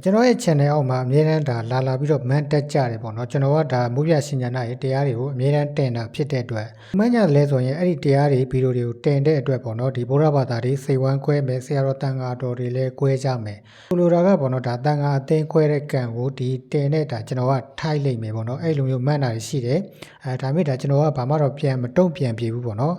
ကျွန်တော်ရဲ့ channel အောက်မှာအမြဲတမ်းဒါလာလာပြီးတော့မန်တက်ကြတယ်ပေါ့နော်ကျွန်တော်ကဒါမူပြရှင်ညာနာရဲ့တရားတွေကိုအမြဲတမ်းတင်တာဖြစ်တဲ့အတွက်မှန်ညာလဲဆိုရင်အဲ့ဒီတရားတွေဗီဒီယိုတွေကိုတင်တဲ့အတွက်ပေါ့နော်ဒီဘုရားဘာသာတွေစိတ်ဝမ်းခွဲမယ်ဆရာတော်တန်ဃာတော်တွေလည်းခွဲကြမယ်ဆိုလိုတာကပေါ့နော်ဒါတန်ဃာအသင်းခွဲတဲ့ကံကိုဒီတင်တဲ့ဒါကျွန်တော်ကထိုက်လိုက်မယ်ပေါ့နော်အဲ့လိုမျိုးမှန်တာရှိတယ်အဲဒါပေမဲ့ဒါကျွန်တော်ကဘာမှတော့ပြန်မတုံ့ပြန်ပြေဘူးပေါ့နော်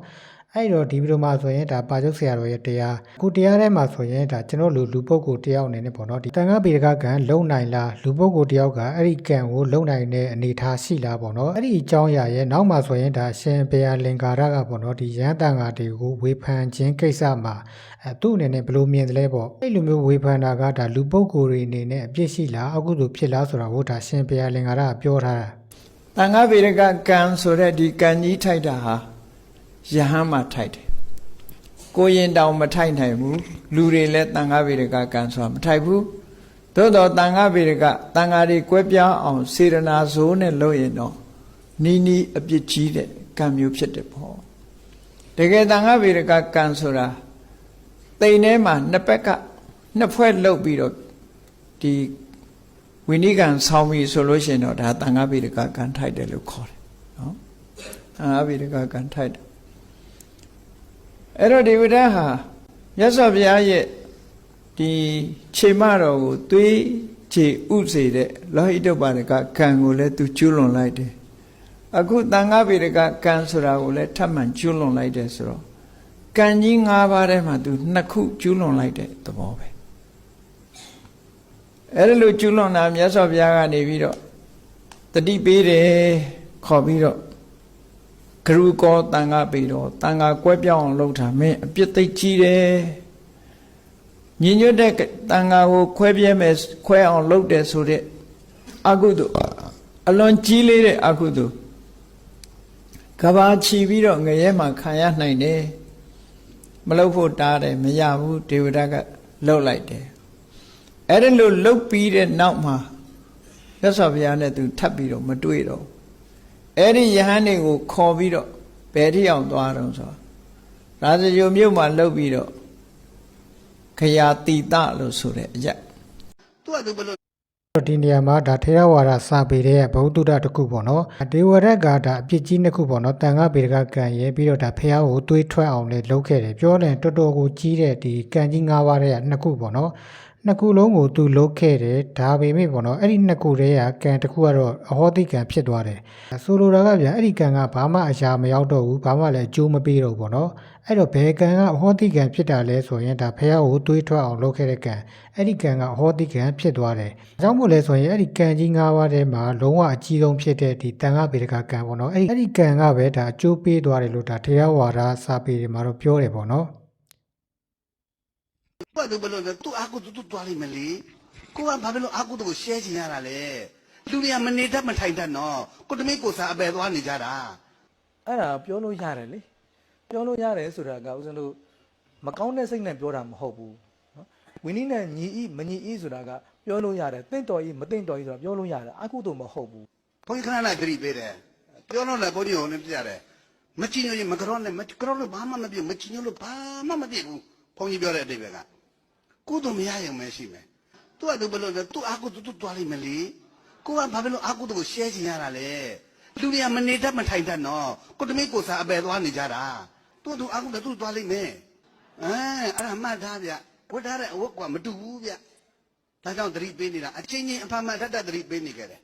အဲ့တော့ဒီဗီဒီယိုမှာဆိုရင်ဒါပါကျုပ်ဆရာတော်ရဲ့တရားအခုတရားထဲမှာဆိုရင်ဒါကျွန်တော်လူလူပုဂ္ဂိုလ်တယောက်အနေနဲ့ပေါ့နော်ဒီတန်ခါပေဒကကံလုံနိုင်လားလူပုဂ္ဂိုလ်တယောက်ကအဲ့ဒီကံကိုလုံနိုင်တဲ့အနေအထားရှိလားပေါ့နော်အဲ့ဒီအကြောင်းအရာရဲ့နောက်မှာဆိုရင်ဒါရှင်ဘုရားလင်္ကာရကပေါ့နော်ဒီရဟန်းတန်ဃာတွေကိုဝေဖန်ခြင်းကိစ္စမှာအဲသူ့အနေနဲ့ဘယ်လိုမြင်သလဲပေါ့အဲ့လိုမျိုးဝေဖန်တာကဒါလူပုဂ္ဂိုလ်တွေအနေနဲ့အပြစ်ရှိလားအခုလိုဖြစ်လားဆိုတာကိုဒါရှင်ဘုရားလင်္ကာရကပြောထားတာတန်ခါဗေဒကကံဆိုတဲ့ဒီကံကြီးထိုက်တာဟာ ယဟန်မှာထိုက်တယ်ကိုရင်တောင်မထိုက်နိုင်ဘူးလူတွေလည်းတန်ခါဗေဒကကံဆိုတာမထိုက်ဘူးသို့တော့တန်ခါဗေဒကတန်ခါတွေကွဲပြားအောင်စေရနာဇိုးနဲ့လုပ်ရင်တော့နီးနီးအပြစ်ကြီးတဲ့ကံမျိုးဖြစ်တယ်ပေါ့တကယ်တန်ခါဗေဒကကံဆိုတာတိမ်ထဲမှာနှစ်ဘက်ကနှစ်ဖွဲ့လှုပ်ပြီးတော့ဒီဝိနိကံဆောင်းပြီဆိုလို့ရှိရင်တော့ဒါတန်ခါပိဒကကံထိုက်တယ်လို့ခေါ်တယ်နော်တန်ခါပိဒကကံထိုက်တယ် အဲ့တော့ဒီဝိဒ္ဓဟာမြတ်စွာဘုရားရဲ့ဒီခြေမတော်ကိုသွေးခြေဥစေတဲ့လောဟိတပါဒကကံကိုလည်းသူကျွလွန်လိုက်တယ်အခုတန်ခါပိဒကကံဆိုတာကိုလည်းထပ်မံကျွလွန်လိုက်တယ်ဆိုတော့ကံကြီး၅ပါးထဲမှာသူနှစ်ခုကျွလွန်လိုက်တဲ့သဘောပဲအဲ့ဒါလို့ကျွလွန်တာမြတ်စွာဘုရားကနေပြီးတော့တတိပေးတယ်ခေါ်ပြီးတော့ ဂရုကောတန်ခါပေတော့တန်ခါကွဲပြောင်းအောင်လုပ်တာမင်းအပြစ်သိကြီးတယ်ညင်ညွတ်တဲ့တန်ခါကိုခွဲပြဲမယ်ခွဲအောင်လုပ်တယ်ဆိုတဲ့အကုသို့အလွန်ကြီးလေးတဲ့အကုသို့ကဘာချီပြီးတော့ငရဲမှာခံရနိုင်တယ်မလုပ်ဖို့တားတယ်မရဘူးဒေဝဒကလှုပ်လိုက်တယ်အဲ့ဒါလို့လုတ်ပြီးတဲ့နောက်မှာရသော်ဘုရားနဲ့သူထပ်ပြီးတော့မတွေ့တော့ အဲ့ဒီယဟန်တွေကိုခေါ်ပြီးတော့ဘယ်ထိအောင်သွားတော့ဆိုတော့ရာဇဂိုမြို့မှာလုတ်ပြီးတော့ခရာတိတလို့ဆိုတဲ့အရက်သူကသူဘယ်လိုတော့ဒီနေရာမှာဒါထေရဝါဒစာပေတဲ့ဘုဒ္ဓတတစ်ခုပေါ့နော်ဒေဝရက်ကဒါအပြစ်ကြီးနှစ်ခုပေါ့နော်တန်ခါပေဒကကံရဲ့ပြီးတော့ဒါဖះကိုတွေးထွက်အောင်လေလုပ်ခဲ့တယ်ပြောတယ်တော်တော်ကိုကြီးတဲ့ဒီကံကြီး၅ပါးတဲ့နှစ်ခုပေါ့နော် နှစ်ခုလုံးကိုသူလုပ်ခဲ့တယ်ဒါပေမဲ့ပေါ့နော်အဲ့ဒီနှစ်ခုတည်းကကံတစ်ခုကတော့အဟောတိကံဖြစ်သွားတယ်ဆိုလိုတာကဗျာအဲ့ဒီကံကဘာမှအရာမရောက်တော့ဘူးဘာမှလည်းအကျိုးမပေးတော့ဘူးပေါ့နော်အဲ့တော့ဘယ်ကံကအဟောတိကံဖြစ်တာလဲဆိုရင်ဒါဖះကိုတွေးထွက်အောင်လုပ်ခဲ့တဲ့ကံအဲ့ဒီကံကအဟောတိကံဖြစ်သွားတယ်အကြောင်းမို့လဲဆိုရင်အဲ့ဒီကံကြီး၅ပါးထဲမှာလုံးဝအကြီးဆုံးဖြစ်တဲ့ဒီတန်ခါပေဒကကံပေါ့နော်အဲ့ဒီအဲ့ဒီကံကပဲဒါအကျိုးပေးသွားတယ်လို့ဒါထေရဝါဒစာပေတွေမှာတော့ပြောတယ်ပေါ့နော် သူကသူဘယ်လိုလဲသူအာကုသူသူတွားလိမ့်မလေကိုကဘာဖြစ်လို့အာကုသူကိုရှဲချင်ရတာလဲလူတွေကမနေတတ်မထိုင်တတ်နော်ကိုတမိတ်ကိုစားအပယ်သွားနေကြတာအဲ့ဒါပြောလို့ရတယ်လေပြောလို့ရတယ်ဆိုတာကဦးဇင်းတို့မကောင်းတဲ့စိတ်နဲ့ပြောတာမဟုတ်ဘူးနော်ဝင်းနီးနဲ့ညီဤမညီဤဆိုတာကပြောလို့ရတယ်တင့်တော်ဤမတင့်တော်ဤဆိုတာပြောလို့ရတယ်အခုတော့မဟုတ်ဘူးဘုန်းကြီးခဏလိုက်ကြည့်ပေးတယ်ပြောတော့လည်းဘုန်းကြီးဟိုနေပြရတယ်မချင်ညိုရင်မကြောနဲ့မကြောလို့ဘာမှမပြမချင်ညိုလို့ဘာမှမပြဘူးဘုန်းကြီးပြောတဲ့အတိတ်ပဲက ကုသိုလ်မရရင်မရှိမယ်သူကသူဘယ်လိုလဲသူအာကုသူသူတွားလိမ့်မလေကိုကဘာဖြစ်လို့အာကုသူကိုရှဲချင်ရတာလဲလူတွေကမနေတတ်မထိုင်တတ်နော်ကိုတမိတ်ကိုစားအပယ်သွားနေကြတာသူကသူအာကုသူသူတွားလိမ့်မယ်အဲအဲ့ဒါမှတ်ထားဗျဝတ်ထားတဲ့အဝတ်ကမတူဘူးဗျဒါကြောင့်သတိပေးနေတာအချင်းချင်းအဖမ်းမှတ်တတ်တတ်သတိပေးနေကြတယ်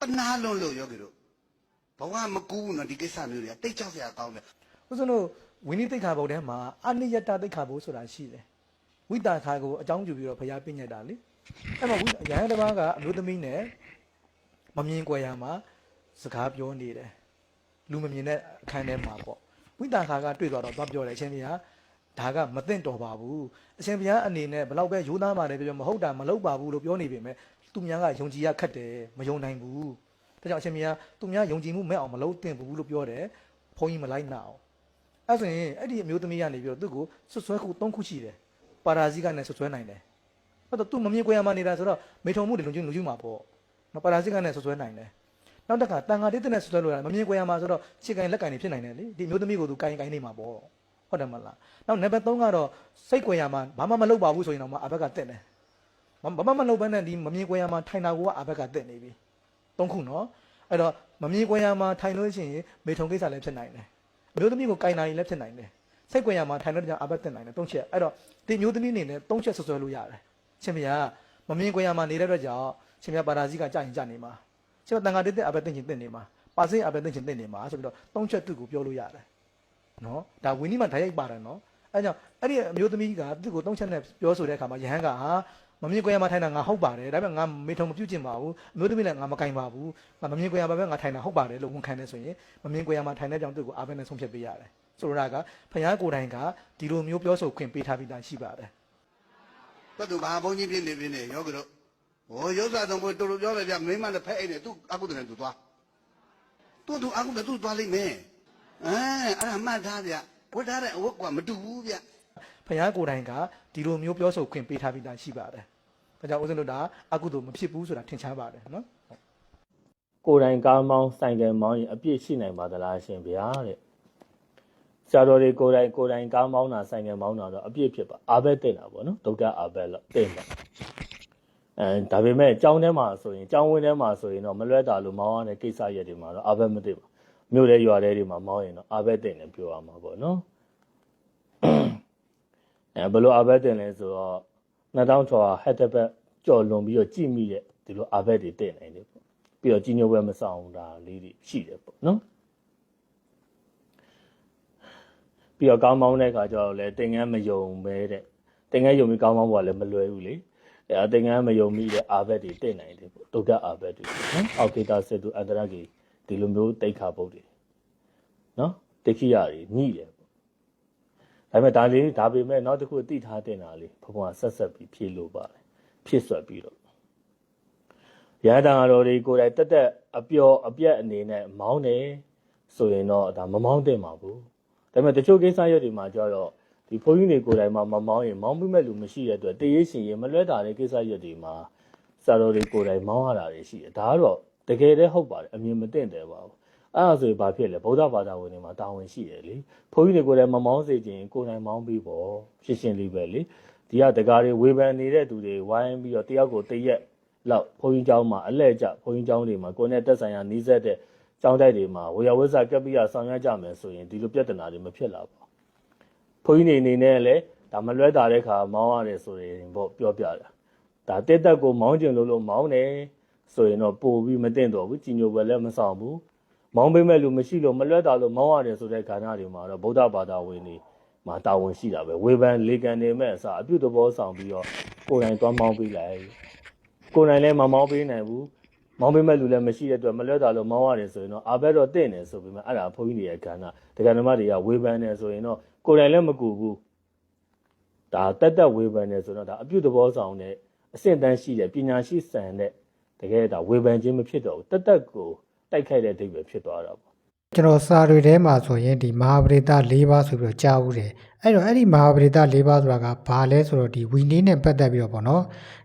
ပနာလွန်းလို့ယောဂီတို့ဘဝမကူးဘူးနော်ဒီကိစ္စမျိုးတွေကတိတ်ကြောက်စရာကောင်းတယ်ဦးဇင်းတို့ဝင်းနီးတိတ်ခါဘုံထဲမှာအနိယတတိတ်ခါဘုံဆိုတာရှိတယ် ဝိတာခါကိုအကြောင်းပြုပြီးတော့ဘုရားပြညတ်တာလေအဲ့မှာဝိရဟန်းတစ်ပါးကအမျိုးသမီးနဲ့မမြင်ကြွယ်ရမှာစကားပြောနေတယ်လူမမြင်တဲ့အခန်းထဲမှာပေါ့ဝိတာခါကတွေ့သွားတော့သွားပြောတယ်အချင်းကြီးဟာဒါကမသိမ့်တော်ပါဘူးအရှင်ဘုရားအနေနဲ့ဘလောက်ပဲယူသားပါတယ်ပြောပြောမဟုတ်တာမလုပ်ပါဘူးလို့ပြောနေပေမဲ့သူများကယုံကြည်ရခတ်တယ်မယုံနိုင်ဘူးဒါကြောင့်အရှင်ဘုရားသူများယုံကြည်မှုမဲ့အောင်မလုပ်သင့်ဘူးလို့ပြောတယ်ဘုန်းကြီးမလိုက်နာအောင်အဲ့ဆိုရင်အဲ့ဒီအမျိုးသမီးကနေပြီးတော့သူ့ကိုဆွဆွဲခု၃ခုရှိတယ် ပါရာဇိကနဲ့ဆွဆွဲနိုင်တယ်အဲ့တော့သူမမြင်ကြရမှနေတာဆိုတော့မေထုံမှုတွေလုံချင်းလုံချင်းမှာပေါ့နော်ပါရာဇိကနဲ့ဆွဆွဲနိုင်တယ်နောက်တစ်ခါတန်ဃာတိတနဲ့ဆွဆွဲလို့ရတယ်မမြင်ကြရမှဆိုတော့ခြေကင်လက်ကင်တွေဖြစ်နိုင်တယ်လေဒီအမျိုးသမီးကိုသူကင်ကင်နေမှာပေါ့ဟုတ်တယ်မလားနောက်နံပါတ်3ကတော့စိတ်ကြွယ်ရမှာဘာမှမလုပ်ပါဘူးဆိုရင်တော့မှအဘက်ကတက်တယ်မဘာမှမလုပ်ဘဲနဲ့ဒီမမြင်ကွယ်ရမှာထိုင်တာကိုကအဘက်ကတက်နေပြီသုံးခုနော်အဲ့တော့မမြင်ကွယ်ရမှာထိုင်လို့ရှိရင်မေထုံကိစ္စလည်းဖြစ်နိုင်တယ်အမျိုးသမီးကိုကင်နာရင်လည်းဖြစ်နိုင်တယ် စိတ်ကွယ်ရမှာထိုင်လို့ကြောင့်အဘက်တက်နိုင်တယ်သုံးချက်အဲ့တော့ဒီမျိုးသမီးအနေနဲ့သုံးချက်ဆွဆွဲလို့ရတယ်ရှင်မယားမမြင်ကွယ်ရမှာနေတဲ့အတွက်ကြောင့်ရှင်မယားပါရာဇီကကြာရင်ကြာနေမှာရှင်မတန်ခါတက်တက်အဘက်တက်ချင်တက်နေမှာပါစိအဘက်တက်ချင်တက်နေမှာဆိုပြီးတော့သုံးချက်သူ့ကိုပြောလို့ရတယ်နော်ဒါဝင်းနီးမှာဓာတ်ရိုက်ပါတယ်နော်အဲကြောင့်အဲ့ဒီအမျိုးသမီးကသူ့ကိုတုံးချက်နဲ့ပြောဆိုတဲ့အခါမှာယဟန်ကဟာမမြင်ကွယ်ရမှာထိုင်တာငါဟုတ်ပါတယ်ဒါပေမဲ့ငါမေထုံမပြုတ်ကျင်ပါဘူးအမျိုးသမီးလည်းငါမကင်ပါဘူးငါမမြင်ကွယ်ရမှာပဲငါထိုင်တာဟုတ်ပါတယ်လို့ဝန်ခံနေဆိုရင်မမြင်ကွယ်ရမှာထိုင်တဲ့ကြောင့်သူ့ကိုအားပဲနဲ့ဆုံးဖြတ်ပေးရတယ် ဆိုလိုတာကဖခင်ကိုယ်တိုင်ကဒီလိုမျိုးပြောဆိုခွင့်ပေးထားပြီးသားရှိပါတယ်ဘယ်သူဘာဘုန်းကြီးပြင်းနေပြင်းနေယောဂတို့ဟိုရုပ်စာသုံးဖို့တူတူပြောတယ်ဗျမိမနဲ့ဖက်အိတ်နေသူအကုသနဲ့သူသွားသူသူအကုသသူသွားလိမ့်မယ်အဲအဲ့ဒါမှတ်ထားဗျဝတ်ထားတဲ့အဝတ်ကမတူဘူးဗျဖခင်ကိုယ်တိုင်ကဒီလိုမျိုးပြောဆိုခွင့်ပေးထားပြီးသားရှိပါတယ်ဒါကြောင့်ဦးဇင်းတို့ဒါအကုသို့မဖြစ်ဘူးဆိုတာထင်ရှားပါတယ်နော်ကိုယ်တိုင်ကားမောင်းဆိုင်ကယ်မောင်းရင်အပြည့်ရှိနိုင်ပါသလားရှင်ဗျာတဲ့ ဆရာတော်တွေကိုယ်တိုင်ကိုယ်တိုင်ကားမောင်းတာဆိုင်ကယ်မောင်းတာတော့အပြည့်ဖြစ်ပါအာဘက်တင်တာပေါ့နော်ဒုက္ခအာဘက်လို့တင်တယ်အဲဒါပေမဲ့ကြောင်းထဲမှာဆိုရင်ကြောင်းဝင်းထဲမှာဆိုရင်တော့မလွဲတာလို့မောင်းရတဲ့ကိစ္စရက်တွေမှာတော့အာဘက်မသိပါမြို့ထဲရွာထဲတွေမှာမောင်းရင်တော့အာဘက်တင်တယ်ပြောရမှာပေါ့နော်အဲဘယ်လိုအာဘက်တင်လဲဆိုတော့2006ဟက်တက်ဘက်ကြော်လွန်ပြီးတော့ကြည့်မိတဲ့ဒီလိုအာဘက်တွေတင်နိုင်တယ်ပေါ့ပြီးတော့ကြီးညိုပွဲမဆောင်တာလေးတွေရှိတယ်ပေါ့နော် ပြီးတော့ကောင်းမောင်းတဲ့အခါကျတော့လေတင်ငန်းမယုံပဲတဲ့တင်ငန်းယုံပြီးကောင်းမောင်းဖို့ကလည်းမလွယ်ဘူးလေအဲတင်ငန်းမယုံမိတဲ့အာဘက်တွေတင့်နိုင်တယ်ပေါ့ဒုက္ခအာဘက်တွေနော်အောက်ကေတာစစ်တူအန္တရာကြီးဒီလိုမျိုးတိတ်ခါပုတ်တွေနော်တိခိယတွေညှိတယ်ပေါ့ဒါပေမဲ့ဒါလေးဒါပေမဲ့နောက်တစ်ခုသိထားတင်တာလေးဘုံကဆက်ဆက်ပြီးဖြည့်လို့ပါတယ်ဖြစ်ဆွက်ပြီးတော့ရဟန္တာတော်တွေကိုယ်တိုင်တက်တက်အပျော်အပြက်အနေနဲ့မောင်းတယ်ဆိုရင်တော့ဒါမမောင်းသင့်ပါဘူး ဒါပေမဲ့တချို့ကိစ္စရပ်တွေမှာကျတော့ဒီဘုန်းကြီးတွေကိုယ်တိုင်မှမမောင်းရင်မောင်းပြီးမဲ့လူမရှိတဲ့အတွက်တရေရှင်ရင်မလွဲတာတဲ့ကိစ္စရပ်တွေမှာစာတော်တွေကိုယ်တိုင်မောင်းရတာတွေရှိတယ်ဒါကတော့တကယ်တည်းဟုတ်ပါတယ်အမြင်မသိတဲ့ပါဘူးအဲ့ဒါဆိုရင်ဘာဖြစ်လဲဗုဒ္ဓဘာသာဝင်တွေမှာတာဝန်ရှိတယ်လေဘုန်းကြီးတွေကိုယ်တိုင်မမောင်းစေခြင်းကိုယ်တိုင်မောင်းပြီးပေါ့ရှင်းရှင်းလေးပဲလေဒီကတကားတွေဝေဖန်နေတဲ့သူတွေဝိုင်းပြီးတော့တယောက်ကိုတရက်လောက်ဘုန်းကြီးကျောင်းမှာအလဲကျဘုန်းကြီးကျောင်းတွေမှာကိုယ်နဲ့တက်ဆိုင်ရာနှီးစက်တဲ့ ကျောင်းတိုက်တွေမှာဝေယဝိဇ္ဇကပ္ပိယဆောင်ရွက်ကြမယ်ဆိုရင်ဒီလိုပြဿနာတွေမဖြစ်လာပါဘူးဘုန်းကြီးနေနေနဲ့လည်းဒါမလွဲတာတဲ့ခါမောင်းရတယ်ဆိုရင်ပေါ့ပြောပြတာဒါတက်တက်ကိုမောင်းကျင်လို့လို့မောင်းတယ်ဆိုရင်တော့ပို့ပြီးမတင်တော့ဘူးကြီးညိုပဲလည်းမဆောင်ဘူးမောင်းပေးမဲ့လူမရှိလို့မလွဲတာလို့မောင်းရတယ်ဆိုတဲ့ခါနာတွေမှာတော့ဗုဒ္ဓဘာသာဝင်တွေမှာတာဝန်ရှိတာပဲဝေဖန်လေကန်နေမဲ့အစားအပြုသဘောဆောင်ပြီးတော့ကိုယ်တိုင်သွားမောင်းပေးလိုက်ကိုယ်တိုင်လည်းမမောင်းပေးနိုင်ဘူး မောင်းပေးမဲ့လူလည်းမရှိတဲ့အတွက်မလွတ်တာလို့မောင်းရတယ်ဆိုရင်တော့အာဘက်တော့တင့်တယ်ဆိုပြီးမှအဲ့ဒါဘုန်းကြီးတွေရဲ့ကဏ္ဍဒကာဓမ္မတွေကဝေဖန်တယ်ဆိုရင်တော့ကိုယ်တိုင်လည်းမကူဘူးဒါတက်တက်ဝေဖန်တယ်ဆိုတော့ဒါအပြုသဘောဆောင်တဲ့အဆင့်တန်းရှိတဲ့ပညာရှိစံတဲ့တကယ်ဒါဝေဖန်ခြင်းမဖြစ်တော့ဘူးတက်တက်ကိုတိုက်ခိုက်တဲ့အဓိပ္ပာယ်ဖြစ်သွားတာပေါ့ကျွန်တော်စာတွေထဲမှာဆိုရင်ဒီမဟာပရိသ၄ပါးဆိုပြီးတော့ကြားဦးတယ် အဲ့တော့အဲ့ဒီမဟာပရိသ၄ပါးဆိုတာကဘာလဲဆိုတော့ဒီဝီနည်းနဲ့ပတ်သက်ပြီးတော့ပေါ့နော်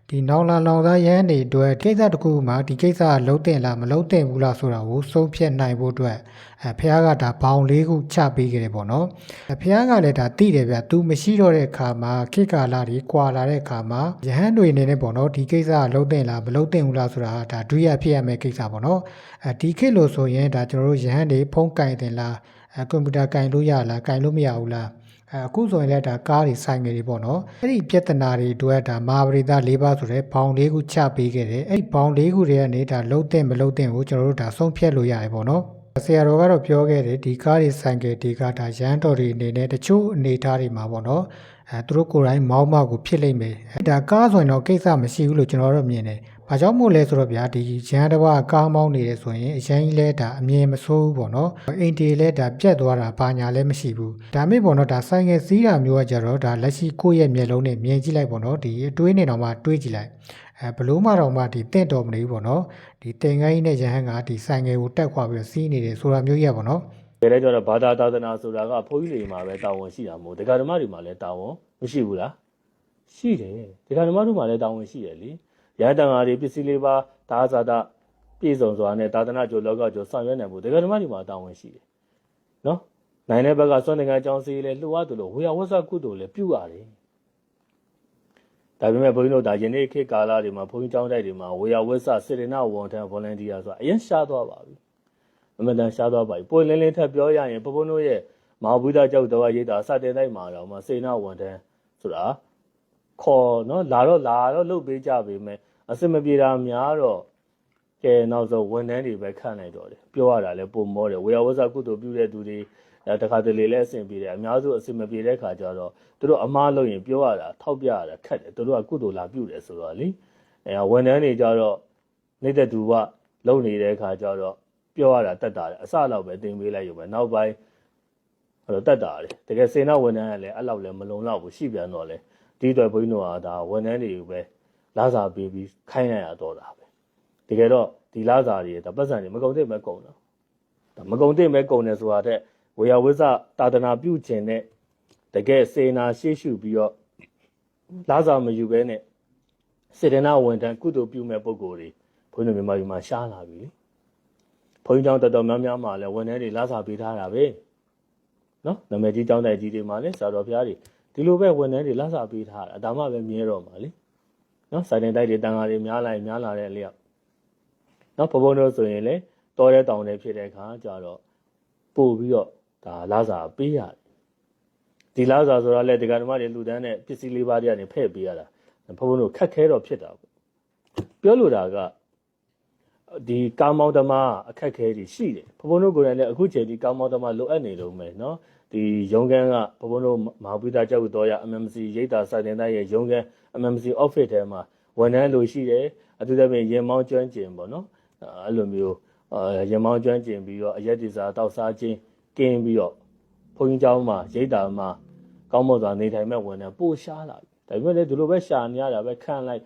ဒီနောင်လာလောင်သားရဟန်းတွေအတွက်ကိစ္စတစ်ခုမှဒီကိစ္စကလုံးတင်လားမလုံးတင်ဘူးလားဆိုတာကိုဆုံးဖြတ်နိုင်ဖို့အတွက်အဲဖះကဒါဘောင်လေးခုချပေးခဲ့တယ်ပေါ့နော်အဲဖះကလည်းဒါသိတယ်ဗျ။ तू မရှိတော့တဲ့အခါမှာခေတ်ကာလတွေကွာလာတဲ့အခါမှာယဟန်တွေအနေနဲ့ပေါ့နော်ဒီကိစ္စကလုံးတင်လားမလုံးတင်ဘူးလားဆိုတာဒါဒုရဖြစ်ရမယ့်ကိစ္စပေါ့နော်အဲဒီခေတ်လို့ဆိုရင်ဒါကျွန်တော်တို့ယဟန်တွေဖုန်းကင်တင်လားအဲကွန်ပျူတာကင်လို့ရလားကင်လို့မရဘူးလား အဲအခုဆိုရင်လည်းဒါကားတွေဆိုင်ငယ်တွေပေါ့နော်အဲ့ဒီပြဿနာတွေအတွက်ဒါမာပရိသ၄ပါးဆိုတဲ့ဘောင်လေးခုချပေးခဲ့တယ်အဲ့ဒီဘောင်လေးခုတွေကနေဒါလုံးတင်မလုံးတင်ကိုကျွန်တော်တို့ဒါဆုံးဖြတ်လို့ရတယ်ပေါ့နော်ဆရာတော်ကတော့ပြောခဲ့တယ်ဒီကားတွေဆိုင်ကယ်ဒီကားဒါရန်တော်တွေအနေနဲ့တချို့အနေအထားတွေမှာပေါ့နော်အဲသူတို့ကိုယ်တိုင်မောင်းမကိုဖြစ်လိမ့်မယ်အဲဒါကားဆိုရင်တော့ကိစ္စမရှိဘူးလို့ကျွန်တော်တို့မြင်တယ် ဘာကြောင့်မို့လဲဆိုတော့ဗျာဒီရန်တစ်ပါးကားမောင်းနေတယ်ဆိုရင်အရင်ကြီးလဲဒါအမြင်မဆိုးဘူးပေါ့နော်အိမ်တီလဲဒါပြတ်သွားတာဘာညာလဲမရှိဘူးဒါမဲ့ပေါ့နော်ဒါဆိုင်ကယ်စီးတာမျိုးကကြတော့ဒါလက်ရှိကိုယ့်ရဲ့မျက်လုံးနဲ့မြင်ကြည့်လိုက်ပေါ့နော်ဒီအတွေးနေတော့မှတွေးကြည့်လိုက်အဲဘလို့မှတော့မှဒီတင့်တော်မနေဘူးပေါ့နော်ဒီတင်ငိုင်းနဲ့ရဟန်းကဒီဆိုင်ငယ်ကိုတက်ခွာပြီးတော့စီးနေတယ်ဆိုတာမျိုးကြီးရပေါ့နော်တကယ်လည်းကျတော့ဘာသာသာသနာဆိုတာကဘုန်းကြီးတွေမှာပဲတာဝန်ရှိတာမဟုတ်ဒကာဓမ္မတွေမှာလည်းတာဝန်မရှိဘူးလားရှိတယ်ဒကာဓမ္မတို့မှာလည်းတာဝန်ရှိတယ်လေ ရဟတန်ဃာတွေပစ္စည်းလေးပါဒါဇာတာပြည့်စုံစွာနဲ့သာသနာကျော်လောကကျော်ဆောင်ရွက်နိုင်ဖို့ဒကာဓမ္မတွေမှာတာဝန်ရှိတယ်နော်နိုင်တဲ့ဘက်ကစွန့်ငါအကြောင်းစီးလဲလှူရသလိုဝေယဝဆကုသိုလ်လည်းပြုရတယ်ဒါပေမဲ့ဘုန်းကြီးတို့ဒါယနေ့ခေတ်ကာလတွေမှာဘုန်းကြီးကျောင်းတိုက်တွေမှာဝေယဝိဆစေတနာဝန်ထမ်း volunteer ဆိုတာအရင်ရှားသွားပါပြီအမှန်တန်ရှားသွားပါပြီပိုလင်းလင်းထပ်ပြောရရင်ဘုန်းဘုန်းတို့ရဲ့မဟာဗုဒ္ဓကျောက်တော်ရေးတာစတင်တိုက်မှာတော့မစေနာဝန်ထမ်းဆိုတာခေါ်နော်လာတော့လာတော့လုတ်ပေးကြပေမဲ့ အစင်မပြေတာများတော့ကဲနောက်ဆုံးဝန်ထမ်းတွေပဲခန့်လိုက်တော့တယ်ပြောရတာလဲပုံမောတယ်ဝေယဝိဆကုသိုလ်ပြုတဲ့သူတွေအဲတခါတလေလဲအဆင်ပြေတယ်အများစုအဆင်မပြေတဲ့ခါကျတော့သူတို့အမားလို့ရင်ပြောရတာထောက်ပြရတာခက်တယ်သူတို့ကကုသိုလ်လာပြုတယ်ဆိုတော့လေအဲဝန်ထမ်းတွေကြတော့နေတဲ့သူကလုံနေတဲ့ခါကျတော့ပြောရတာတက်တာတယ်အစတော့ပဲတင်ပေးလိုက်ရုံပဲနောက်ပိုင်းအဲ့တော့တက်တာတယ်တကယ်စေနာဝန်ထမ်းကလည်းအဲ့လောက်လည်းမလုံလောက်ဘူးရှိပြန်တော့လေဒီအတွက်ဘုန်းကြီးတို့ကဒါဝန်ထမ်းတွေကိုပဲ လာစာပေးပြီးခိုင်းရရတော့တာပဲတကယ်တော့ဒီလာစာတွေဒါပတ်စံတွေမကုန်သေးမဲ့ကုန်တော့ဒါမကုန်သေးမဲ့ကုန်တယ်ဆိုတာတဲ့ဝေယဝိဇတာဒနာပြုခြင်းနဲ့တကယ်စေနာရှေ့ရှုပြီးတော့လာစာမယူဘဲနဲ့စေတနာဝန်ထမ်းကုသိုလ်ပြုမဲ့ပုံကိုယ်တွေဘုန်းကြီးတို့မြန်မာပြည်မှာရှားလာပြီလေဘုန်းကြီးကျောင်းတော်တော်များများမှာလည်းဝန်ထမ်းတွေလာစာပေးထားတာပဲနော်နာမည်ကြီးကျောင်းတိုက်ကြီးတွေမှာလည်းဆရာတော်ဘုရားတွေဒီလိုပဲဝန်ထမ်းတွေလာစာပေးထားတာဒါမှပဲမြဲတော့မှာလေ နော်စိုင်တင်တိုက်တွေတန်ဃာတွေများလိုက်များလာတဲ့အလျောက်နော်ဘဘုံတို့ဆိုရင်လေတော်တဲ့တောင်တွေဖြစ်တဲ့အခါကျတော့ပို့ပြီးတော့ဒါလာစာပေးရတယ်ဒီလာစာဆိုတာလေဒီကဓမ္မတွေလူတန်းတဲ့ပစ္စည်းလေးပါးတွေကနေဖဲ့ပေးရတာဘဘုံတို့ခက်ခဲတော့ဖြစ်တာပေါ့ပြောလိုတာကဒီကာမောင်တမအခက်ခဲတွေရှိတယ်ဘဘုံတို့ကိုယ်တိုင်လည်းအခုချိန်ဒီကာမောင်တမလိုအပ်နေလို့မယ်နော် ဒီရုံးခန်းကဘဘုံတို့မဟာပိတာကျောက်တော်ရ MMC ရိတ်တာစာတင်တဲ့ရဲ့ရုံးခန်း MMC office ထဲမှာဝန်ထမ်းလိုရှိတယ်အထူးသဖြင့်ရင်မောင်းကျွမ်းကျင်ပေါ့နော်အဲ့လိုမျိုးအဲရင်မောင်းကျွမ်းကျင်ပြီးတော့အရက်ဒီစာတောက်စားခြင်းကင်းပြီးတော့ဘုန်းကြီးเจ้าမှာရိတ်တာမှာကောင်းမွန်စွာနေထိုင်မဲ့ဝန်ထမ်းပို့ရှားလာပြီဒါပေမဲ့လည်းဒီလိုပဲရှာနေရတာပဲခံလိုက်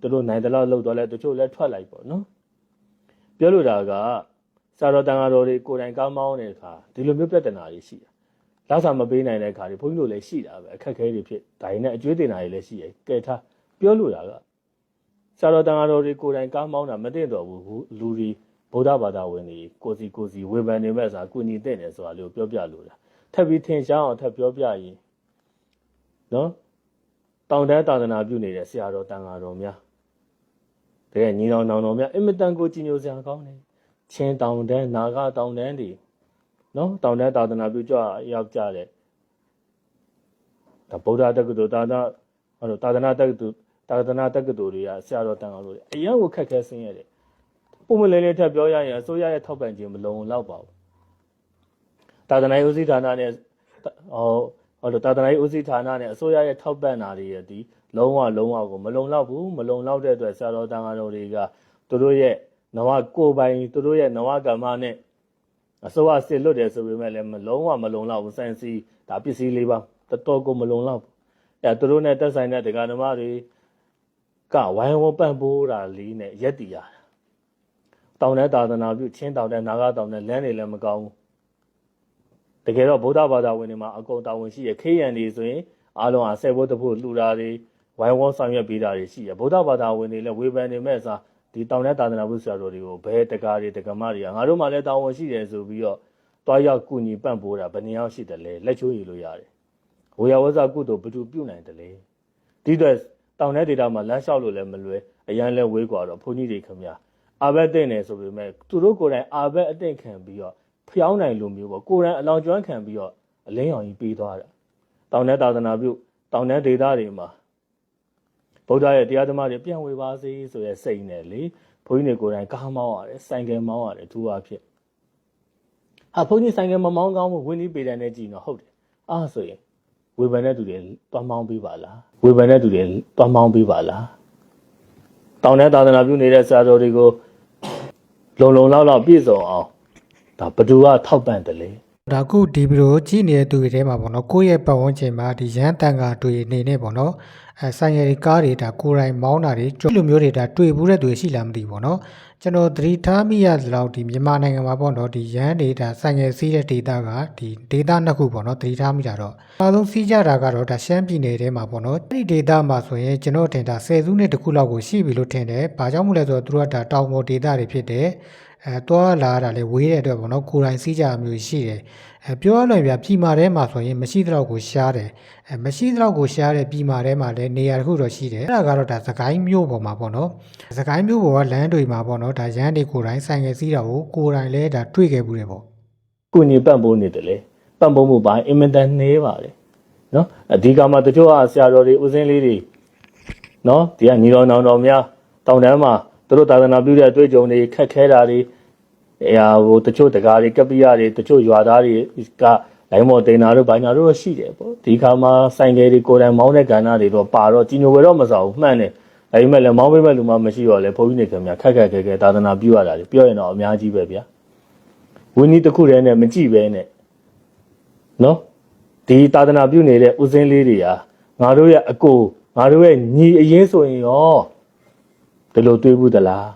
သူတို့နိုင်တယ်လို့လောက်တော့လဲတချို့လဲထွက်လိုက်ပေါ့နော်ပြောလိုတာကစာတော်တန်ဃာတော်တွေကိုယ်တိုင်ကောင်းမောင်းတဲ့အခါဒီလိုမျိုးပြဿနာတွေရှိတယ် လောက်စာမပေးနိုင်တဲ့အခါတွေဘုန်းကြီးတို့လည်းရှိတာပဲအခက်ခဲတွေဖြစ်ဒါရင်နဲ့အကျွေးတင်တာတွေလည်းရှိတယ်ကဲထားပြောလိုတာကဆရာတော်တန်ဃာတော်တွေကိုယ်တိုင်ကားမောင်းတာမသိတော့ဘူးလူတွေဗုဒ္ဓဘာသာဝင်တွေကိုစီကိုစီဝေဖန်နေမဲ့စာကုညီတဲ့နေဆိုတာလေးကိုပြောပြလိုတာထပ်ပြီးထင်ရှားအောင်ထပ်ပြောပြရင်နော်တောင်တန်းသာသနာပြုနေတဲ့ဆရာတော်တန်ဃာတော်များတကယ်ညီတော်နောင်တော်များအင်မတန်ကိုကြည်ညိုစရာကောင်းတယ်ချင်းတောင်တန်းနာဂတောင်တန်းတွေ နော်တောင်တန်းသာသနာပြုကြရောက်ကြတယ်ဒါဗုဒ္ဓတက္ကသိုလ်သာသနာဟောသာသနာတက္ကသိုလ်သာသနာတက္ကသိုလ်တွေကဆရာတော်တန်အောင်လို့အရင်ကခက်ခဲဆင်းရဲတယ်ပုံမလေးလေးထပ်ပြောရရင်အစိုးရရဲ့ထောက်ပံ့ခြင်းမလုံလောက်ပါဘူးသာသနာ့ဦးစီးဌာနနဲ့ဟောဟောလို့သာသနာ့ဦးစီးဌာနနဲ့အစိုးရရဲ့ထောက်ပံ့တာတွေရဒီလုံးဝလုံးဝကိုမလုံလောက်ဘူးမလုံလောက်တဲ့အတွက်ဆရာတော်တန်တော်တွေကသူတို့ရဲ့နဝကိုပိုင်သူတို့ရဲ့နဝကမ္မနဲ့ အစိုးရစစ်လွတ်တယ်ဆိုပေမဲ့လည်းမလုံးဝမလုံလောက်ဘူးစိုင်းစီဒါပစ္စည်းလေးပါတော်တော်ကိုမလုံလောက်ဘူးအဲသူတို့နဲ့တက်ဆိုင်တဲ့ဒကာဓမ္မတွေကဝိုင်းဝန်းပန့်ပိုးတာလေးနဲ့ရက်တီရတာတောင်တဲ့သာသနာပြုချင်းတောင်တဲ့နာဂတောင်တဲ့လမ်းတွေလည်းမကောင်းဘူးတကယ်တော့ဗုဒ္ဓဘာသာဝင်တွေမှာအကုန်တာဝန်ရှိရခေယံတွေဆိုရင်အားလုံးဟာဆယ်ဘုတ်တဖို့လှူတာတွေဝိုင်းဝန်းဆောင်ရွက်ပေးတာတွေရှိရဗုဒ္ဓဘာသာဝင်တွေလည်းဝေဖန်နေမဲ့စား ဒီတောင်တဲ့သာသနာပြုဆရာတော်တွေကိုဘယ်တကားတွေတကမတွေကငါတို့မှလည်းတာဝန်ရှိတယ်ဆိုပြီးတော့တွားရောက်ကုညီပန့်ပိုးတာဘယ်နှယောက်ရှိတယ်လဲလက်ချိုးရည်လို့ရတယ်ဝေယဝဇကုသိုလ်ဘသူပြုနိုင်တယ်လေဒီတော့တောင်တဲ့ဒေတာမှာလမ်းလျှောက်လို့လည်းမလွယ်အရန်လဲဝေးกว่าတော့ဘုန်းကြီးတွေခင်ဗျာအာဘက်တဲ့နေဆိုပေမဲ့သူတို့ကိုယ်တိုင်အာဘက်အတင့်ခံပြီးတော့ဖျောင်းနိုင်လိုမျိုးပေါ့ကိုယ်တိုင်အလောင်းကျွမ်းခံပြီးတော့အလင်းရောင်ကြီးပေးသွားတာတောင်တဲ့သာသနာပြုတောင်တဲ့ဒေတာတွေမှာ ဗုဒ္ဓရဲ့တရားဓမ္မတွေပြန်ဝေပါစေဆိုရဲစိတ်နဲ့လေဘုန်းကြီးတွေကိုယ်တိုင်ကားမောင်းရတယ်ဆိုင်ကယ်မောင်းရတယ်သူအဖြစ်ဟာဘုန်းကြီးဆိုင်ကယ်မမောင်းကောင်းဘူးဝင်းကြီးပေတန်နဲ့ကြည်တော့ဟုတ်တယ်အားဆိုရင်ဝေဖန်တဲ့သူတွေတွားမောင်းပေးပါလားဝေဖန်တဲ့သူတွေတွားမောင်းပေးပါလားတောင်တဲ့သာသနာပြုနေတဲ့ဆရာတော်တွေကိုလုံလုံလောက်လောက်ပြည့်စုံအောင်ဒါဘသူကထောက်ပံ့တယ်လေ ဒါကုဒီဗီဒီယိုကြည့်နေတဲ့သူတွေထဲမှာပေါ့နော်ကိုယ့်ရဲ့ပတ်ဝန်းကျင်မှာဒီရန်တန်ကာတွေနေနေပေါ့နော်အဲဆိုင်ရည်ကားတွေဒါကိုယ်တိုင်မောင်းတာတွေကျွတ်လိုမျိုးတွေဒါတွေ့ဘူးတဲ့သူတွေရှိလားမသိဘူးပေါ့နော်ကျွန်တော်သတိထားမိရသလောက်ဒီမြန်မာနိုင်ငံမှာပေါ့နော်ဒီရန်တွေဒါဆိုင်ရည်စီးတဲ့ဒေတာကဒီဒေတာနှစ်ခုပေါ့နော်သတိထားမိတာတော့အားလုံးစီးကြတာကတော့ဒါရှမ်းပြည်နယ်ထဲမှာပေါ့နော်အဲ့ဒီဒေတာမှာဆိုရင်ကျွန်တော်ထင်တာ10စုနှစ်တခုလောက်ကိုရှိပြီလို့ထင်တယ်။ဘာကြောင့်မို့လဲဆိုတော့သူတို့ကဒါတောင်ပေါ်ဒေတာတွေဖြစ်တယ်။ အဲတွားလာတာလေဝေးတဲ့အတွက်ပေါ့နော်ကိုယ်တိုင်စီးကြမျိုးရှိတယ်အဲပြောရလို့ပြပြည်မာထဲမှာဆိုရင်မရှိတဲ့လောက်ကိုရှားတယ်အဲမရှိတဲ့လောက်ကိုရှားတဲ့ပြည်မာထဲမှာလည်းနေရာတစ်ခုတော့ရှိတယ်အဲ့ဒါကတော့ဒါသခိုင်းမျိုးပေါ်မှာပေါ့နော်သခိုင်းမျိုးပေါ်ကလမ်းတွေမှာပေါ့နော်ဒါရန်တွေကိုယ်တိုင်ဆိုင်ငယ်စီးတာကိုကိုယ်တိုင်လည်းဒါတွေ့ခဲ့ဘူးတယ်ပေါ့ကုညီပံ့ပိုးနေတယ်လေပံ့ပိုးမှုပိုင်းအင်မတန်နှေးပါတယ်နော်အဒီကမှာတချို့ကဆရာတော်တွေဦးစင်းလေးတွေနော်ဒီကညီတော်နောင်တော်များတောင်တန်းမှာသူတို့သာသနာပြုတဲ့အတွေ့အကြုံတွေခက်ခဲတာတွေ အဲဟာဟိုတချို့တကားတွေကပ္ပိယတွေတချို့ရွာသားတွေကလိုင်းမော်တင်တာတို့ဘာညာတို့တော့ရှိတယ်ပေါ့ဒီခါမှာဆိုင်ကယ်တွေကိုယ်တိုင်မောင်းတဲ့ကဏ္ဍတွေတော့ပါတော့ကြီးညိုဝဲတော့မစားဘူးမှန်တယ်ဒါပေမဲ့လည်းမောင်းပေးမဲ့လူမှမရှိတော့လေဘုန်းကြီးနေခင်ဗျာခက်ခက်ခဲခဲသာသနာပြုရတာတွေပြောရင်တော့အများကြီးပဲဗျာဝင်းကြီးတစ်ခုတည်းနဲ့မကြည့်ပဲနဲ့နော်ဒီသာသနာပြုနေတဲ့ဦးစင်းလေးတွေဟာငါတို့ရဲ့အကိုငါတို့ရဲ့ညီအရင်ဆိုရင်ရောဒီလိုတွေးဘူးသလား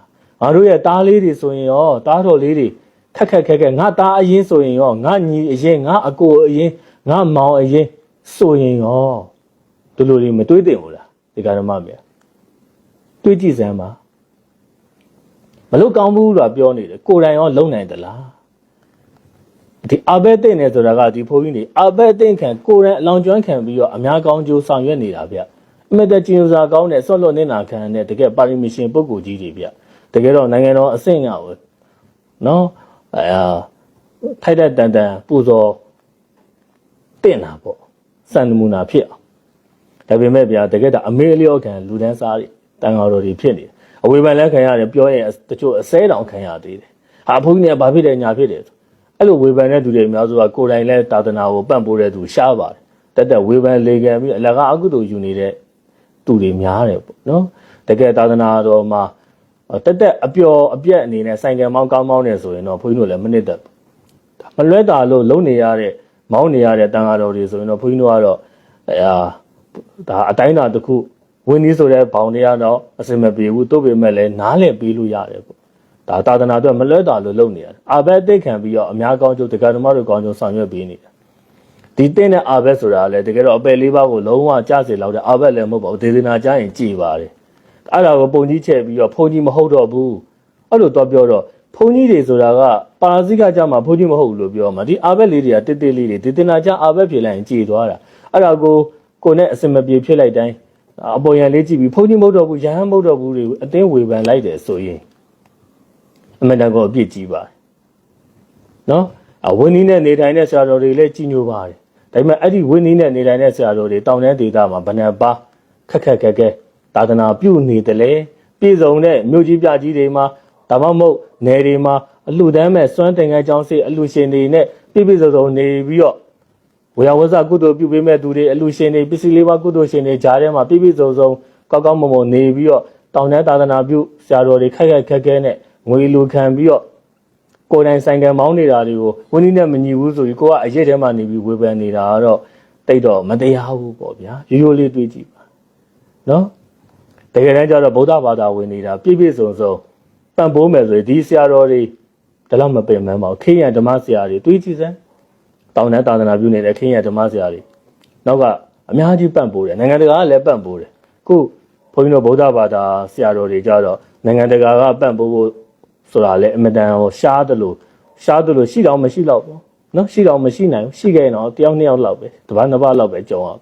ငါတို့ရဲ့တားလေးတွေဆိုရင်ရောတားတော်လေးတွေခက်ခက်ခက်ခက်ငါတားအရင်ဆိုရင်ရောငါညီအရင်ငါအကိုအရင်ငါမောင်အရင်ဆိုရင်ရောဒီလိုလေးမတွေးသင့်ဘူးလားဒီကရမမြတ်တွေးကြည့်စမ်းပါမလို့ကောင်းဘူးလို့ပြောနေတယ်ကိုယ်တိုင်ရောလုံနိုင်သလားဒီအဘဲသိမ့်နေဆိုတာကဒီဘုန်းကြီးနေအဘဲသိမ့်ခံကိုယ်ရန်အလောင်းကျွမ်းခံပြီးတော့အများကောင်းကျိုးဆောင်ရွက်နေတာဗျအမေတကျင်စာကောင်းတဲ့ဆော့လွတ်နေတာခံတဲ့တကယ်ပါရမီရှင်ပုဂ္ဂိုလ်ကြီးတွေဗျ တကယ်တော့နိုင်ငံတော်အဆင့်ကကိုနော်အာထိုက်တဲ့တန်တန်ပူဇော်တင်တာပေါ့စံနမူနာဖြစ်အောင်ဒါပေမဲ့ဗျာတကယ်တော့အမေလျော့ခံလူတန်းစားတွေတန်ဃာတော်တွေဖြစ်နေတယ်အဝေဖန်လည်းခံရတယ်ပြောရင်တချို့အစဲတောင်ခံရသေးတယ်ဟာဘုန်းကြီးကဘာဖြစ်တယ်ညာဖြစ်တယ်ဆိုအဲ့လိုဝေဖန်တဲ့သူတွေအများစုကကိုယ်တိုင်လည်းသာသနာကိုပံ့ပိုးတဲ့သူရှားပါတယ်တက်တက်ဝေဖန်လေကန်ပြီးအလကားအကုသိုလ်ယူနေတဲ့သူတွေများတယ်ပေါ့နော်တကယ်သာသနာတော်မှာ တက်တက်အပျော်အပြက်အနေနဲ့ဆိုင်ကယ်မောင်းကောင်းမောင်းနေဆိုရင်တော့ဘုန်းကြီးတို့လည်းမနစ်သက်ဘူးမလွဲတာလို့လုံနေရတဲ့မောင်းနေရတဲ့တန်ဃာတော်တွေဆိုရင်တော့ဘုန်းကြီးတို့ကတော့အာဒါအတိုင်းတာတစ်ခုဝင်းနည်းဆိုတဲ့ဘောင်တွေကတော့အစင်မပြေဘူးတို့ပေမဲ့လည်းနားလည်ပေးလို့ရတယ်ပေါ့ဒါသာသနာအတွက်မလွဲတာလို့လုပ်နေရတယ်အာဘက်သိခံပြီးတော့အများကောင်းကျိုးတက္ကသမားတို့ကောင်းကျိုးဆောင်ရွက်ပေးနေတယ်ဒီတင်းတဲ့အာဘက်ဆိုတာလည်းတကယ်တော့အပယ်လေးပါးကိုလုံးဝကြားစေလောက်တဲ့အာဘက်လည်းမဟုတ်ပါဘူးဒေသနာကြားရင်ကြည်ပါတယ် အဲ့ဒါကိုပုံကြီးချက်ပြီးတော့ဘုန်းကြီးမဟုတ်တော့ဘူးအဲ့လိုတော့ပြောတော့ဘုန်းကြီးတွေဆိုတာကပါရာဇိကကြမှာဘုန်းကြီးမဟုတ်ဘူးလို့ပြောမှာဒီအာဘက်လေးတွေကတစ်တစ်လေးတွေဒေသနာကြားအာဘက်ဖြစ်လိုက်ရင်ကြည်သွားတာအဲ့ဒါကိုကိုယ်နဲ့အစင်မပြေဖြစ်လိုက်တိုင်းအပေါ်ရန်လေးကြည့်ပြီးဘုန်းကြီးမဟုတ်တော့ဘူးရဟန်းမဟုတ်တော့ဘူးတွေကိုအတင်းဝေဖန်လိုက်တယ်ဆိုရင်အမှန်တန်ကိုအပြစ်ကြီးပါတယ်နော်အဝင်းနီးနဲ့နေထိုင်တဲ့ဆရာတော်တွေလည်းကြီးညိုပါတယ်ဒါပေမဲ့အဲ့ဒီဝင်းနီးနဲ့နေထိုင်တဲ့ဆရာတော်တွေတောင်တန်းဒေသမှာဗနံပါခက်ခက်ခက်ခဲ သာသနာပြုနေတယ်လေပြည်စုံတဲ့မြို့ကြီးပြကြီးတွေမှာဒါမှမဟုတ်နယ်တွေမှာအလှတန်းမဲ့စွမ်းတင်ငယ်ကြောင်းစေအလှရှင်တွေနဲ့ပြည့်ပြည့်စုံစုံနေပြီးတော့ဝေယဝဇကုသိုလ်ပြုပေးမဲ့သူတွေအလှရှင်တွေပစ္စည်းလေးပါကုသိုလ်ရှင်တွေကြားထဲမှာပြည့်ပြည့်စုံစုံကောက်ကောက်မွန်မွန်နေပြီးတော့တောင်တန်းသာသနာပြုဆရာတော်တွေခက်ခက်ခက်ခဲနဲ့ငွေလူခံပြီးတော့ကိုယ်တိုင်ဆိုင်ကယ်မောင်းနေတာတွေကိုဝင်းကြီးနဲ့မညီဘူးဆိုပြီးကိုကအရက်ထဲမှာနေပြီးဝေဖန်နေတာကတော့တိတ်တော့မတရားဘူးပေါ့ဗျာရိုးရိုးလေးတွေးကြည့်ပါနော် တကယ်တမ်းကျတော့ဗုဒ္ဓဘာသာဝင်နေတာပြည့်ပြည့်စုံစုံပံ့ပိုးမယ်ဆိုရင်ဒီဆရာတော်တွေဒါတော့မပင်မန်းပါဘူးခေယံဓမ္မဆရာတွေတွေးကြည့်စမ်းတောင်းတန်းသာသနာပြုနေတဲ့ခေယံဓမ္မဆရာတွေနောက်ကအများကြီးပံ့ပိုးတယ်နိုင်ငံတကာကလည်းပံ့ပိုးတယ်ခုဘုန်းကြီးတို့ဗုဒ္ဓဘာသာဆရာတော်တွေကြတော့နိုင်ငံတကာကပံ့ပိုးဖို့ဆိုတာလည်းအမတန်ဟောရှားတယ်လို့ရှားတယ်လို့ရှိတော့မရှိတော့ဘူးနော်ရှိတော့မရှိနိုင်ဘူးရှိခဲ့ရင်တော့တယောက်နှစ်ယောက်လောက်ပဲတစ်ပတ်နှစ်ပတ်လောက်ပဲကြုံအောင်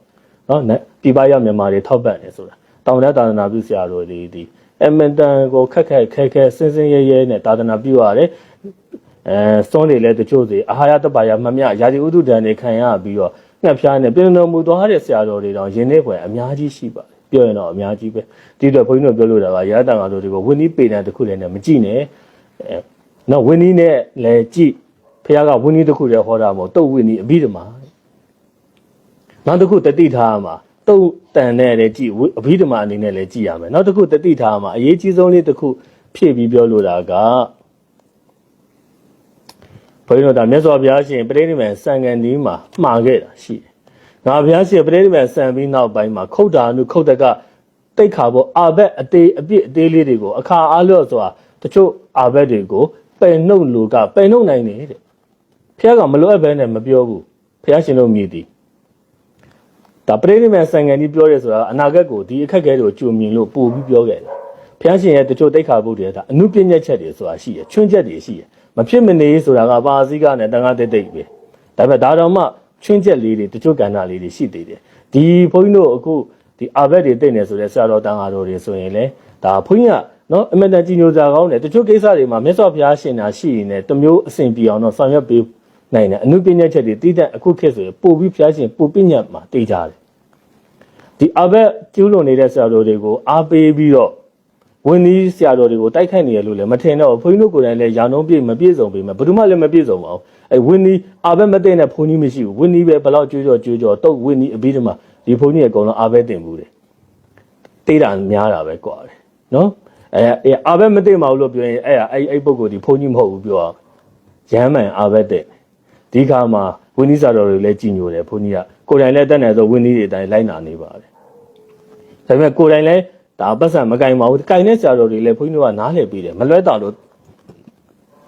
နော်ပြပရောက်မြန်မာတွေထောက်ပံ့တယ်ဆိုတာ တောင်တသာသနာပြုဆရာတော်တွေဒီအမတန်ကိုခက်ခက်ခဲခဲစင်စင်ရဲရဲနဲ့သာသနာပြုရတယ်အဲစွန်းတွေလည်းတချို့စီအာဟာရတပါရမမျှယာတိဥဒုဒံတွေခံရပြီးတော့ငှက်ဖျားနဲ့ပြည်တော်မူသွားတဲ့ဆရာတော်တွေတော့ယင်းနေဖွယ်အများကြီးရှိပါတယ်ပြောရင်တော့အများကြီးပဲဒီတော့ဘုန်းကြီးတို့ပြောလို့တာကရဟတန်ဃာတော်တွေကိုဝင်းနီးပေတံတစ်ခုလည်းနဲ့မကြည့်နဲ့အဲနော်ဝင်းနီးနဲ့လည်းကြည့်ဖခင်ကဝင်းနီးတစ်ခုလည်းဟောတာမဟုတ်တုတ်ဝင်းနီးအဘိဓမ္မာနောက်တစ်ခုတတိထားမှာ တုတ်တန်နဲ့လည်းကြည့်အဘိဓမ္မာအနေနဲ့လည်းကြည့်ရမယ်နောက်တစ်ခုတတိထားမှာအရေးကြီးဆုံးလေးတစ်ခုဖြည့်ပြီးပြောလို့တာကဘုန်းကြီးတို့ဒါမြတ်စွာဘုရားရှင်ပြိဋိနိဗ္ဗာန်စံကန်ဒီမှာမှာခဲ့တာရှိတယ်ငါဘုရားရှင်ပြိဋိနိဗ္ဗာန်စံပြီးနောက်ပိုင်းမှာခုတ်တာနုခုတ်တကတိတ်ခါပေါ်အာဘက်အသေးအပြစ်အသေးလေးတွေကိုအခါအားလျော့စွာတချို့အာဘက်တွေကိုပယ်နှုတ်လူကပယ်နှုတ်နိုင်တယ်တဲ့ဖះကမလွတ်ဘဲနဲ့မပြောဘူးဖះရှင်တို့မြည်သည် ဒါပရိနိဗ္ဗာန်စံငံကြီးပြောရဲဆိုတာအနာဂတ်ကိုဒီအခက်အခဲတွေကိုကြုံမြင်လို့ပို့ပြီးပြောခဲ့တယ်ဖះရှင်ရဲ့တချို့တိတ်ခါဖို့တွေဒါအနုပညာချက်တွေဆိုတာရှိရချွင်းချက်တွေရှိရမဖြစ်မနေဆိုတာကပါစည်းကနဲ့တန်ခါတိတ်တိတ်ပဲဒါပေမဲ့ဒါတော့မှချွင်းချက်လေးတွေတချို့ကဏ္ဍလေးတွေရှိသေးတယ်ဒီဘုန်းကြီးတို့အခုဒီအာဘက်တွေတိတ်နေဆိုတဲ့ဆရာတော်တန်ဃာတော်တွေဆိုရင်လေဒါဘုန်းကြီးကနော်အမတန်ကြီးညိုစာကောင်းတယ်တချို့ကိစ္စတွေမှာမြတ်စွာဘုရားရှင်နာရှိရင်လည်းတစ်မျိုးအစဉ်ပြေအောင်တော့ဆောင်ရွက်ပေး နိုင်တယ်အနုပညာချက်တွေတည်တဲ့အခုခေတ်ဆိုရင်ပို့ပြီးဘုရားရှင်ပို့ပညာမှာတည်ကြတယ်ဒီအာဘက်ကျူးလွန်နေတဲ့ဆရာတော်တွေကိုအားပေးပြီးတော့ဝင်းကြီးဆရာတော်တွေကိုတိုက်ခိုက်နေရလို့လည်းမထင်တော့ဘူးဘုန်းကြီးတို့ကိုယ်တိုင်လည်းရာနှုံးပြည့်မပြည့်စုံပေမဲ့ဘယ်သူမှလည်းမပြည့်စုံပါဘူးအဲဝင်းကြီးအာဘက်မသိတဲ့ဘုန်းကြီးမရှိဘူးဝင်းကြီးပဲဘလောက်ကြွေးကြော်ကြွေးကြော်တုတ်ဝင်းကြီးအပြီးတမှာဒီဘုန်းကြီးအကုန်လုံးအာဘက်တင်ဘူးတယ်တေးတာများတာပဲကွာတယ်နော်အဲအဲအာဘက်မသိမဘူးလို့ပြောရင်အဲ့ဒါအဲ့အဲ့ပုဂ္ဂိုလ်ဒီဘုန်းကြီးမဟုတ်ဘူးပြောအောင်ရမ်းမှန်အာဘက်တဲ့ ဒီခါမှာဝင်းကြီးဆရာတော်တွေလည်းကြည်ညိုတယ်ဘုန်းကြီးကကိုယ်တိုင်လည်းတက်နေဆိုဝင်းကြီးတွေအတိုင်းလိုက်နာနေပါတယ်ဒါပေမဲ့ကိုယ်တိုင်လည်းဒါပတ်စံမကင်ပါဘူးကင်တဲ့ဆရာတော်တွေလည်းဘုန်းကြီးတို့ကနားလည်ပြီးတယ်မလွဲတာလို့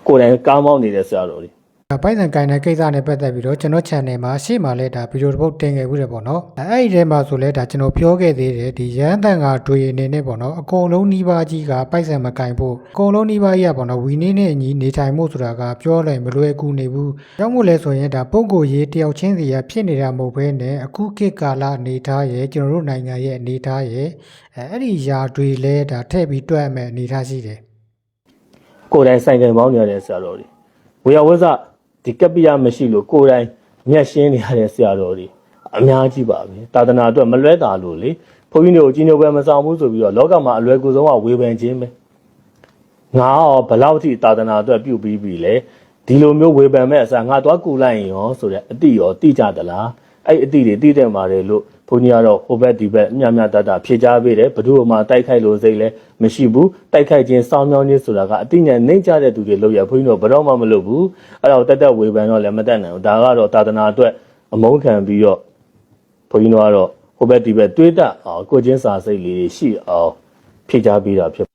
ကိုယ်တိုင်ကားမောင်းနေတဲ့ဆရာတော်တွေဒါ ပိုက်ဆံကိုင်တဲ့ကိစ္စနဲ့ပတ်သက်ပြီးတော့ကျွန်တော် channel မှာရှေ့မှာလဲဒါဗီဒီယိုတစ်ပုတ်တင်ခဲ့ဘူးတယ်ပေါ့နော်အဲအဲ့ဒီထဲမှာဆိုလဲဒါကျွန်တော်ပြောခဲ့သေးတယ်ဒီရန်တန်ကတွေအနေနဲ့ပေါ့နော်အကုန်လုံးနှီးပါးကြီးကပိုက်ဆံမကင်ဖို့အကုန်လုံးနှီးပါးကြီးကပေါ့နော်ဝီနည်းနဲ့အညီနေထိုင်မှုဆိုတာကပြောလိုက်မလွယ်ကူနေဘူးကြောင့်မို့လဲဆိုရင်ဒါပုံကိုရေးတယောက်ချင်းစီကဖြစ်နေတာမဟုတ်ဘဲနဲ့အခုခေတ်ကာလအနေထားရဲ့ကျွန်တော်တို့နိုင်ငံရဲ့အနေထားရဲ့အဲအဲ့ဒီຢာတွေလဲဒါထည့်ပြီးတွက်မဲ့အနေထားရှိတယ်ကိုယ်တိုင်ဆိုင်ကယ်မောင်းနေရတဲ့ဆရာတော်တွေဝေယဝဇ ဒီကပ္ပိယမရှိလို့ကိုယ်တိုင်မျက်ရှင်းနေရတဲ့ဆရာတော်တွေအများကြီးပါပဲသာသနာအတွက်မလွဲတာလို့လေဘုန်းကြီးတို့ကြီးညိုပွဲမဆောင်ဘူးဆိုပြီးတော့လောကမှာအလွယ်ကူဆုံးကဝေဖန်ခြင်းပဲငါရောဘလောက်ထိသာသနာအတွက်ပြုပြီးပြီလဲဒီလိုမျိုးဝေဖန်မဲ့အစားငါသွားကူလိုက်ရင်ရောဆိုတဲ့အတိရောတိကြသလားအဲ့အတိတွေတိတယ်ပါတယ်လို့ ဘုန်းကြီးကတော့ဟိုဘက်ဒီဘက်အမြတ်မြတ်တတ်တာဖြေချပေးတယ်ဘယ်သူမှတိုက်ခိုက်လို့စိတ်လဲမရှိဘူးတိုက်ခိုက်ခြင်းစောင်းမြောင်းခြင်းဆိုတာကအတိညာနှိမ့်ကြတဲ့သူတွေလို့ရဘုန်းကြီးတို့ဘယ်တော့မှမလုပ်ဘူးအဲ့တော့တက်တက်ဝေဖန်တော့လည်းမတတ်နိုင်ဘူးဒါကတော့သာသနာအတွက်အမုန်းခံပြီးတော့ဘုန်းကြီးတို့ကတော့ဟိုဘက်ဒီဘက်တွေးတတ်အောင်ကိုယ်ချင်းစာစိတ်လေးတွေရှိအောင်ဖြေချပေးတာဖြစ်